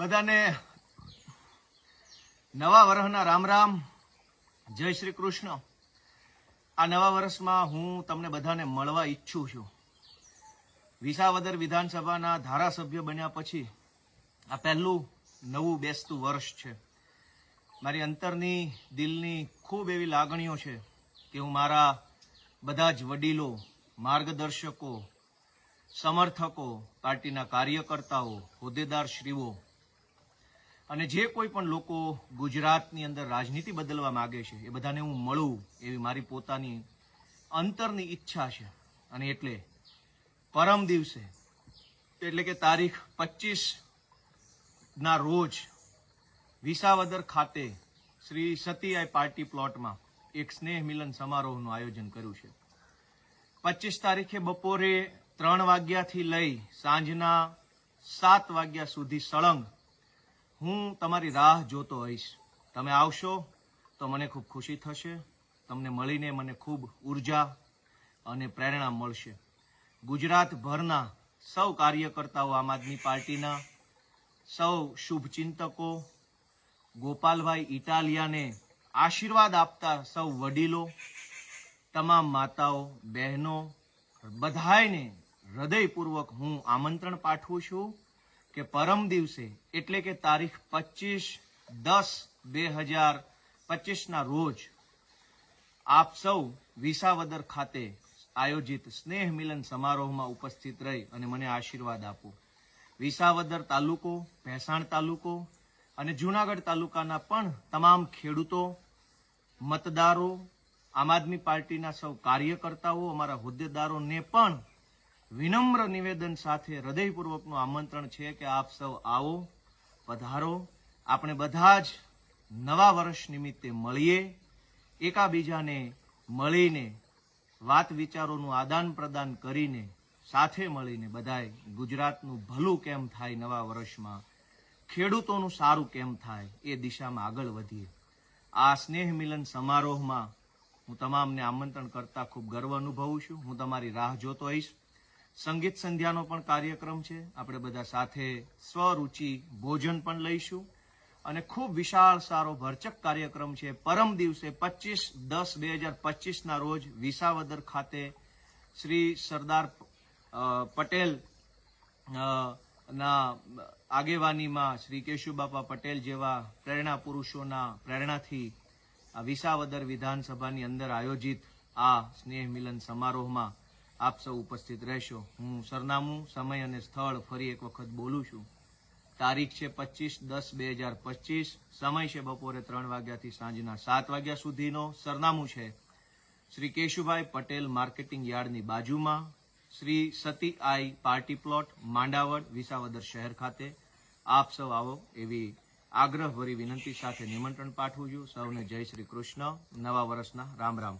બધાને નવા વર્ષના રામ રામ, જય શ્રી કૃષ્ણ. આ નવા વર્ષમાં હું તમને બધાને મળવા ઈચ્છું છું. વિસાવદર વિધાનસભાના ધારાસભ્ય બન્યા પછી આ પહેલું નવું બેસતું વર્ષ છે. મારી અંતરની દિલની ખૂબ એવી લાગણીઓ છે કે હું મારા બધા જ વડીલો, માર્ગદર્શકો, સમર્થકો, પાર્ટીના કાર્યકર્તાઓ હોદ્દેદારશ્રીઓ અને જે કોઈ પણ લોકો ગુજરાતની અંદર રાજનીતિ બદલવા માગે છે, એ બધાને હું મળું એવી મારી પોતાની અંતરની ઈચ્છા છે. અને એટલે પરમ દિવસે, એટલે કે તારીખ પચીસ ના રોજ વિસાવદર ખાતે શ્રી સતીઆઈ પાર્ટી પ્લોટમાં એક સ્નેહ મિલન સમારોહનું આયોજન કર્યું છે. પચીસ તારીખે બપોરે ત્રણ વાગ્યાથી લઈ સાંજના સાત વાગ્યા સુધી સળંગ હું તમારી રાહ જોતો હોઈશ તમે આવશો તો મને ખૂબ ખુશી થશે. તમને મળીને મને ખૂબ ઊર્જા અને પ્રેરણા મળશે. ગુજરાતભરના સૌ કાર્યકર્તાઓ આમ આદમી પાર્ટીના, સૌ શુભચિંતકો, ગોપાલભાઈ ઇટાલિયાને આશીર્વાદ આપતા સૌ વડીલો, તમામ માતાઓ, બહેનો બધાને હૃદયપૂર્વક હું આમંત્રણ પાઠવું છું. કે પરમ દિવસે, એટલે કે તારીખ પચીસ દસ બે હજાર પચીસના રોજ, આપ સૌ વિસાવદર ખાતે આયોજિત સ્નેહ મિલન સમારોહમાં ઉપસ્થિત રહી અને મને આશીર્વાદ આપો. વિસાવદર તાલુકો, ભેસાણ તાલુકો અને જુનાગઢ તાલુકાના પણ તમામ ખેડૂતો, મતદારો, આમ આદમી પાર્ટીના સૌ કાર્યકર્તાઓ, અમારા હોદ્દેદારોને પણ વિનમ્ર નિવેદન સાથે હૃદયપૂર્વકનું આમંત્રણ છે કે આપ સૌ આવો, પધારો. આપણે બધા જ નવા વર્ષ નિમિત્તે મળીએ, એકાબીજાને મળીને, વાત વિચારોનું આદાન પ્રદાન કરીને, સાથે મળીને બધાય ગુજરાતનું ભલું કેમ થાય નવા વર્ષમાં? ખેડૂતોનું સારું કેમ થાય? એ દિશામાં આગળ વધીએ. આ સ્નેહ મિલન સમારોહમાં હું તમામને આમંત્રણ કરતા ખૂબ ગર્વ અનુભવું છું. હું તમારી રાહ જોતો હોઈશ સંગીત સંધ્યાનો પણ કાર્યક્રમ છે. આપણે બધા સાથે સ્વરૂચિ ભોજન પણ લઈશું. અને ખૂબ વિશાળ સારો ભરચક કાર્યક્રમ છે. પરમ દિવસે પચીસ દસ બે હજાર પચીસના રોજ વિસાવદર ખાતે શ્રી સરદાર પટેલ ના આગેવાનીમાં શ્રી કેશુબાપા પટેલ જેવા પ્રેરણા પુરુષોના પ્રેરણાથી આ વિસાવદર વિધાનસભાની અંદર આયોજિત આ સ્નેહ મિલન સમારોહમાં આપ સૌ ઉપસ્થિત રહેશો. હું સરનામું, સમય અને સ્થળ ફરી એક વખત બોલું છું. તારીખ છે પચીસ દસ બે હજાર પચીસ. સમય છે બપોરે ત્રણ વાગ્યાથી સાંજના સાત વાગ્યા સુધીનો. સરનામું છે શ્રી કેશુભાઈ પટેલ માર્કેટિંગ યાર્ડની બાજુમાં. શ્રી સતી આઈ પાર્ટી પ્લોટ, માંડાવડ, વિસાવદર શહેર ખાતે. આપ સૌ આવો એવી આગ્રહભરી વિનંતી સાથે નિમંત્રણ પાઠવું છું. સૌને જય શ્રી કૃષ્ણ. નવા વર્ષના રામ રામ.